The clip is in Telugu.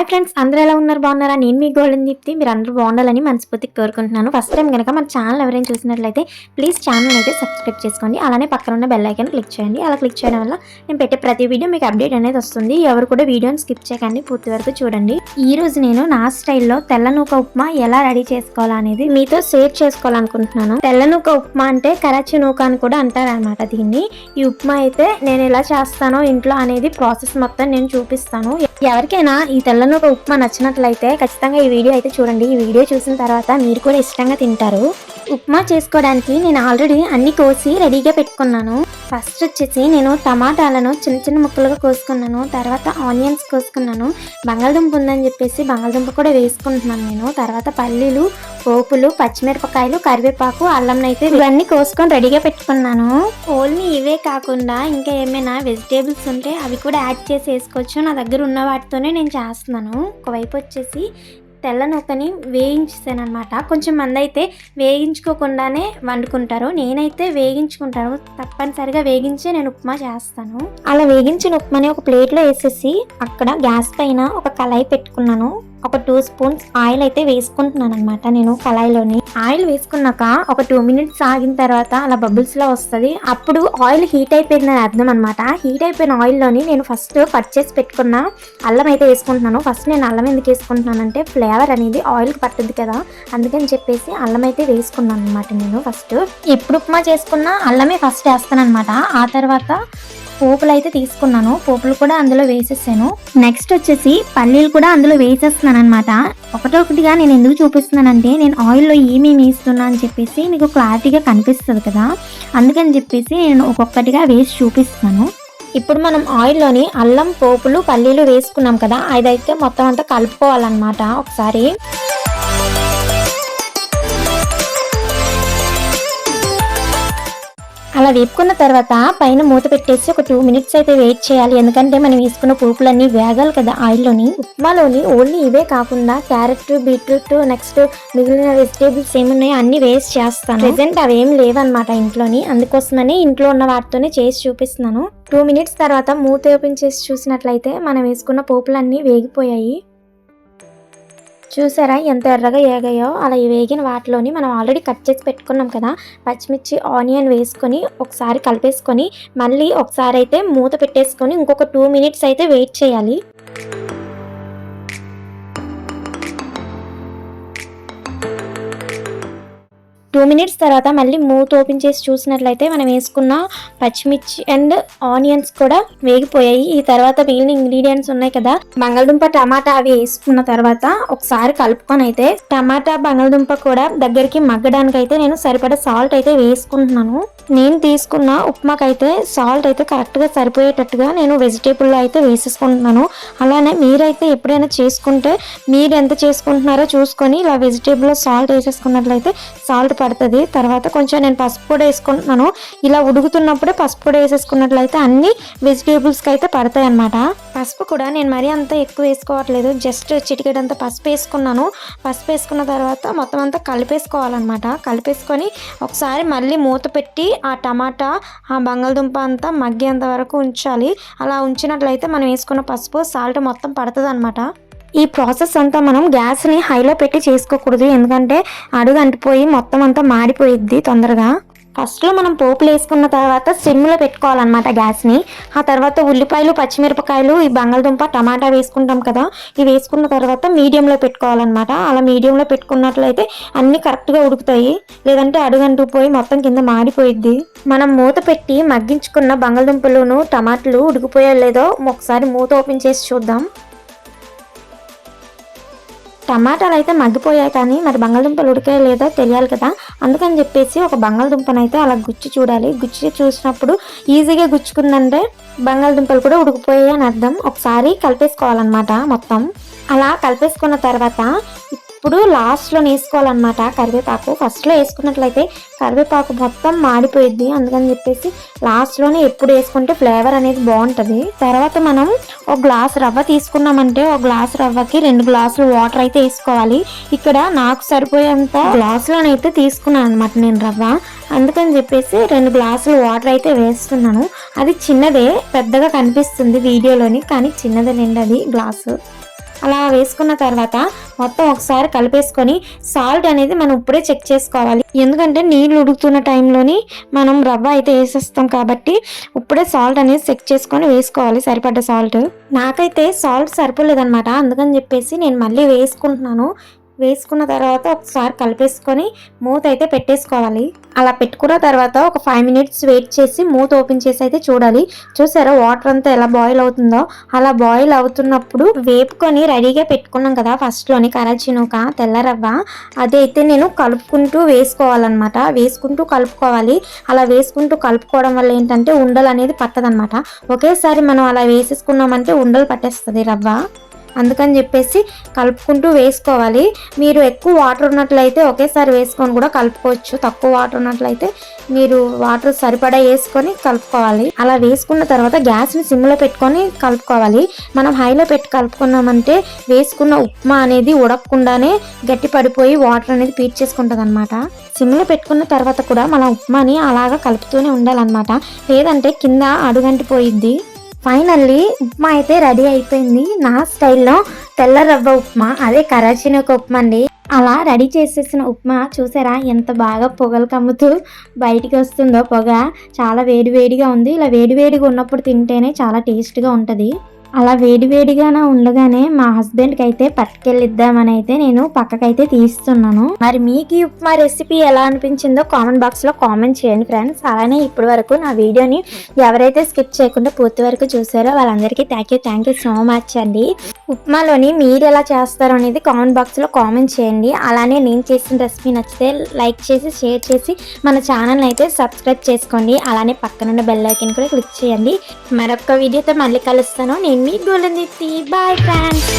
హాయ్ ఫ్రెండ్స్ అందరూ ఎలా ఉన్నారు? బాగున్నారా? నేను మీ గోల్డెన్ దీప్తి మీరు అందరూ బాగుండాలని మనస్ఫూర్తికి కోరుకుంటున్నాను. ఫస్ట్ టైం కనుక మన ఛానల్ ఎవరైనా చూసినట్లయితే ప్లీజ్ ఛానల్ అయితే సబ్స్క్రైబ్ చేసుకోండి. అలానే పక్కన ఉన్న బెల్ ఐకాన్ క్లిక్ చేయండి. అలా క్లిక్ చేయడం వల్ల నేను పెట్టే ప్రతి వీడియో మీకు అప్డేట్ అనేది వస్తుంది. ఎవరు కూడా వీడియోని స్కిప్ చేయకండి. పూర్తి వరకు చూడండి. ఈ రోజు నేను నా స్టైల్లో తెల్ల నూక ఉప్మా ఎలా రెడీ చేసుకోవాలనేది మీతో షేర్ చేసుకోవాలనుకుంటున్నాను. తెల్ల నూక ఉప్మా అంటే కరాచీ నూక అని కూడా అంటారనమాట దీన్ని. ఈ ఉప్మా అయితే నేను ఎలా చేస్తానో ఇంట్లో అనేది ప్రాసెస్ మొత్తం నేను చూపిస్తాను. ఎవరికైనా ఈ తెల్లనూక ఉప్మా నచ్చినట్లయితే ఖచ్చితంగా ఈ వీడియో అయితే చూడండి. ఈ వీడియో చూసిన తర్వాత మీరు కూడా ఇష్టంగా తింటారు. ఉప్మా చేసుకోవడానికి నేను ఆల్రెడీ అన్ని కోసి రెడీగా పెట్టుకున్నాను. ఫస్ట్ వచ్చేసి నేను టమాటాలను చిన్న చిన్న ముక్కలుగా కోసుకున్నాను. తర్వాత ఆనియన్స్ కోసుకున్నాను. బంగాళదుంప ఉందని చెప్పేసి బంగాళదుంప కూడా వేసుకుంటున్నాను నేను. తర్వాత పల్లీలు పోపులు పచ్చిమిరపకాయలు కరివేపాకు అల్లం అయితే ఇవన్నీ కోసుకొని రెడీగా పెట్టుకున్నాను. ఓన్లీ ఇవే కాకుండా ఇంకా ఏమైనా వెజిటేబుల్స్ ఉంటే అవి కూడా యాడ్ చేసి వేసుకోవచ్చు నా దగ్గర ఉన్న వాటితోనే నేను చేస్తున్నాను. ఒకవైపు వచ్చేసి తెల్ల నూకని వేయించాను అనమాట కొంచెం మంది అయితే వేగించుకోకుండానే వండుకుంటారు. నేనైతే వేగించుకుంటాను తప్పనిసరిగా వేగించి నేను ఉప్మా చేస్తాను. అలా వేగించిన ఉప్మాని ఒక ప్లేట్లో వేసేసి అక్కడ గ్యాస్ పైన ఒక కళాయి పెట్టుకున్నాను. ఒక టూ స్పూన్స్ ఆయిల్ అయితే వేసుకుంటున్నాను అనమాట నేను కళాయిలోని ఆయిల్ వేసుకున్నాక ఒక టూ మినిట్స్ ఆగిన తర్వాత అలా బబుల్స్లో వస్తుంది. అప్పుడు ఆయిల్ హీట్ అయిపోయిందని అర్థం అనమాట హీట్ అయిపోయిన ఆయిల్లోని నేను ఫస్ట్ కట్ చేసి పెట్టుకున్న అల్లం అయితే వేసుకుంటున్నాను. ఫస్ట్ నేను అల్లం ఎందుకు వేసుకుంటున్నానంటే ఫ్లేవర్ అనేది ఆయిల్కి పట్టుద్ది కదా అందుకని చెప్పేసి అల్లం అయితే వేసుకున్నాను అనమాట నేను ఫస్ట్. ఎప్పుడు ఉప్మా చేసుకున్న అల్లమే ఫస్ట్ వేస్తాను అనమాట ఆ తర్వాత పోపులు అయితే తీసుకున్నాను. పోపులు కూడా అందులో వేసేసాను. నెక్స్ట్ వచ్చేసి పల్లీలు కూడా అందులో వేసేస్తున్నాను అనమాట ఒకటొకటిగా నేను ఎందుకు చూపిస్తున్నానంటే నేను ఆయిల్లో ఏమేమి వేస్తున్నా అని చెప్పేసి మీకు క్లారిటీగా కనిపిస్తుంది కదా. అందుకని చెప్పేసి నేను ఒక్కొక్కటిగా వేసి చూపిస్తాను ఇప్పుడు మనం ఆయిల్లోని అల్లం పోపులు పల్లీలు వేసుకున్నాం కదా. అదైతే మొత్తం అంతా కలుపుకోవాలన్నమాట ఒకసారి. అలా వేపుకున్న తర్వాత పైన మూత పెట్టేసి ఒక టూ మినిట్స్ అయితే వెయిట్ చేయాలి. ఎందుకంటే మనం వేసుకున్న పోపులన్నీ వేగాలి కదా ఆయిల్లోని. ఉప్మాలోని ఓన్లీ ఇవే కాకుండా క్యారెట్ బీట్రూట్ నెక్స్ట్ మిగిలిన వెజిటేబుల్స్ ఏమున్నాయో అన్ని వేస్ట్ చేస్తాను. ప్రెసెంట్ అవేం లేవన్నమాట ఇంట్లోని. అందుకోసమని ఇంట్లో ఉన్న వాటితోనే చేసి చూపిస్తున్నాను. టూ మినిట్స్ తర్వాత మూత ఓపెన్ చేసి చూసినట్లయితే మనం వేసుకున్న పోపులన్నీ వేగిపోయాయి. చూసారా ఎంత ఎర్రగా ఏగాయో? అలా వేగిన వాటిలోని మనం ఆల్రెడీ కట్ చేసి పెట్టుకున్నాం కదా పచ్చిమిర్చి ఆనియన్ వేసుకొని ఒకసారి కలిపేసుకొని మళ్ళీ ఒకసారి అయితే మూత పెట్టేసుకొని ఇంకొక టూ మినిట్స్ అయితే వెయిట్ చేయాలి. టూ మినిట్స్ తర్వాత మళ్ళీ మూత ఓపెన్ చేసి చూసినట్లయితే మనం వేసుకున్న పచ్చిమిర్చి అండ్ ఆనియన్స్ కూడా వేగిపోయాయి. ఈ తర్వాత మిగిలిన ఇంగ్రీడియంట్స్ ఉన్నాయి కదా. బంగాళదుంప టమాటా అవి వేసుకున్న తర్వాత ఒకసారి కలుపుకొని అయితే టమాటా బంగాళదుంప కూడా దగ్గరికి మగ్గడానికి అయితే నేను సరిపడా సాల్ట్ అయితే వేసుకుంటున్నాను. నేను తీసుకున్న ఉప్మాకైతే సాల్ట్ అయితే కరెక్ట్గా సరిపోయేటట్టుగా నేను వెజిటేబుల్లో అయితే వేసేసుకుంటున్నాను. అలానే మీరైతే ఎప్పుడైనా చేసుకుంటే మీరు ఎంత చేసుకుంటున్నారో చూసుకొని ఇలా వెజిటేబుల్లో సాల్ట్ వేసేసుకున్నట్లయితే సాల్ట్ పడుతుంది. తర్వాత కొంచెం నేను పసుపు కూడా వేసుకుంటున్నాను. ఇలా ఉడుకుతున్నప్పుడే పసుపు కూడా వేసేసుకున్నట్లయితే అన్ని వెజిటేబుల్స్కి అయితే పడతాయి అన్నమాట పసుపు కూడా నేను మరీ అంత ఎక్కువ వేసుకోవట్లేదు. జస్ట్ చిటికెడంత పసుపు వేసుకున్నాను. పసుపు వేసుకున్న తర్వాత మొత్తం అంతా కలిపేసుకోవాలన్నమాట. కలిపేసుకొని ఒకసారి మళ్ళీ మూత పెట్టి ఆ టమాటా ఆ బంగాళదుంప అంతా మగ్గేంత వరకు ఉంచాలి. అలా ఉంచినట్లయితే మనం వేసుకున్న పసుపు సాల్ట్ మొత్తం పడుతుంది అనమాట ఈ ప్రాసెస్ అంతా మనం గ్యాస్ని హైలో పెట్టి చేసుకోకూడదు. ఎందుకంటే అడుగు అంటిపోయి మొత్తం అంతా మాడిపోయిద్ది తొందరగా. ఫస్ట్లో మనం పోపులు వేసుకున్న తర్వాత సిమ్లో పెట్టుకోవాలన్నమాట గ్యాస్ని. ఆ తర్వాత ఉల్లిపాయలు పచ్చిమిరపకాయలు ఈ బంగాళదుంప టమాటా వేసుకుంటాం కదా ఇవి వేసుకున్న తర్వాత మీడియంలో పెట్టుకోవాలన్నమాట. అలా మీడియంలో పెట్టుకున్నట్లయితే అన్నీ కరెక్ట్గా ఉడుకుతాయి. లేదంటే అడుగంటూ పోయి మొత్తం కింద మాడిపోయిద్ది. మనం మూత పెట్టి మగ్గించుకున్న బంగాళదుంపలును టమాటాలు ఉడికిపోయో లేదో ఒకసారి మూత ఓపెన్ చేసి చూద్దాం. టమాటాలు అయితే మగ్గిపోయాయి కానీ మరి బంగాళదుంపలు ఉడికాయో లేదో తెలియాలి కదా. అందుకని చెప్పేసి ఒక బంగాళదుంపను అయితే అలా గుచ్చి చూడాలి. గుచ్చి చూసినప్పుడు ఈజీగా గుచ్చుకుందంటే బంగాళదుంపలు కూడా ఉడికిపోయాయి అని అర్థం. ఒకసారి కలిపేసుకోవాలన్నమాట మొత్తం. అలా కలిపేసుకున్న తర్వాత ఇప్పుడు లాస్ట్లో వేసుకోవాలన్నమాట కరివేపాకు. ఫస్ట్లో వేసుకున్నట్లయితే కరివేపాకు మొత్తం మాడిపోయిద్ది. అందుకని చెప్పేసి లాస్ట్లోనే ఎప్పుడు వేసుకుంటే ఫ్లేవర్ అనేది బాగుంటుంది. తర్వాత మనం ఒక గ్లాస్ రవ్వ తీసుకున్నామంటే ఒక గ్లాస్ రవ్వకి రెండు గ్లాసులు వాటర్ అయితే వేసుకోవాలి. ఇక్కడ నాకు సరిపోయేంత గ్లాసులోనైతే తీసుకున్నాను అనమాట నేను రవ్వ. అందుకని చెప్పేసి రెండు గ్లాసులు వాటర్ అయితే వేస్తున్నాను. అది చిన్నదే పెద్దగా కనిపిస్తుంది వీడియోలోని కానీ చిన్నదేనండి అది గ్లాసు అలా వేసుకున్న తర్వాత మొత్తం ఒకసారి కలిపేసుకొని సాల్ట్ అనేది మనం ఇప్పుడే చెక్ చేసుకోవాలి. ఎందుకంటే నీళ్ళు ఉడుకుతున్న టైంలోని మనం రవ్వ అయితే వేసేస్తాం కాబట్టి ఇప్పుడే సాల్ట్ అనేది చెక్ చేసుకొని వేసుకోవాలి సరిపడ్డ సాల్ట్. నాకైతే సాల్ట్ సరిపోలేదన్నమాట. అందుకని చెప్పేసి నేను మళ్ళీ వేసుకుంటున్నాను. వేసుకున్న తర్వాత ఒకసారి కలిపేసుకొని మూత అయితే పెట్టేసుకోవాలి. అలా పెట్టుకున్న తర్వాత ఒక ఫైవ్ మినిట్స్ వెయిట్ చేసి మూత ఓపెన్ చేసి అయితే చూడాలి. చూసారా వాటర్ అంతా ఎలా బాయిల్ అవుతుందో? అలా బాయిల్ అవుతున్నప్పుడు వేపుకొని రెడీగా పెట్టుకున్నాం కదా ఫస్ట్లోని కరాచినూక తెల్ల రవ్వ నేను కలుపుకుంటూ వేసుకోవాలన్నమాట. వేసుకుంటూ కలుపుకోవాలి. అలా వేసుకుంటూ కలుపుకోవడం వల్ల ఏంటంటే ఉండలు అనేది పట్టదనమాట ఒకేసారి మనం అలా వేసేసుకున్నామంటే ఉండలు పట్టేస్తుంది రవ్వ. అందుకని చెప్పేసి కలుపుకుంటూ వేసుకోవాలి. మీరు ఎక్కువ వాటర్ ఉన్నట్లయితే ఒకేసారి వేసుకొని కూడా కలుపుకోవచ్చు. తక్కువ వాటర్ ఉన్నట్లయితే మీరు వాటర్ సరిపడా వేసుకొని కలుపుకోవాలి. అలా వేసుకున్న తర్వాత గ్యాస్ని సిమ్లో పెట్టుకొని కలుపుకోవాలి. మనం హైలో పెట్టి కలుపుకున్నామంటే వేసుకున్న ఉప్మా అనేది ఉడకకుండానే గట్టి పడిపోయి వాటర్ అనేది పీడ్చేసుకుంటుంది అనమాట సిమ్లో పెట్టుకున్న తర్వాత కూడా మన ఉప్మాని అలాగా కలుపుతూనే ఉండాలన్నమాట. లేదంటే కింద అడుగంటి పోయిద్ది ఫైనల్లీ ఉప్మా అయితే రెడీ అయిపోయింది. నా స్టైల్లో తెల్ల రవ్వ ఉప్మా అదే కరాచిన ఒక ఉప్మా అండి. అలా రెడీ చేసేసిన ఉప్మా చూసారా ఎంత బాగా పొగలు కమ్ముతూ బయటికి వస్తుందో పొగ. చాలా వేడి వేడిగా ఉంది. ఇలా వేడి వేడిగా ఉన్నప్పుడు తింటేనే చాలా టేస్ట్గా ఉంటుంది. అలా వేడివేడిగానే ఉండగానే మా హస్బెండ్కి అయితే పట్టుకెళ్ళిద్దామని అయితే నేను పక్కకైతే తీస్తున్నాను. మరి మీకు ఈ ఉప్మా రెసిపీ ఎలా అనిపించిందో కామెంట్ బాక్స్లో కామెంట్ చేయండి ఫ్రెండ్స్ అలానే ఇప్పటి వరకు నా వీడియోని ఎవరైతే స్కిప్ చేయకుండా పూర్తి వరకు చూసారో వాళ్ళందరికీ thank you thank you so much అండి. ఉప్మాలోని మీరు ఎలా చేస్తారో అనేది కామెంట్ బాక్స్లో కామెంట్ చేయండి. అలానే నేను చేసిన రెసిపీ నచ్చితే లైక్ చేసి షేర్ చేసి మన ఛానల్ అయితే సబ్స్క్రైబ్ చేసుకోండి. అలానే పక్కనున్న బెల్ ఐకన్ కూడా క్లిక్ చేయండి. మరొక వీడియోతో మళ్ళీ కలుస్తాను. నేను మీ గోల్డెన్ దీప్తి బాయ్ ఫ్రెండ్స్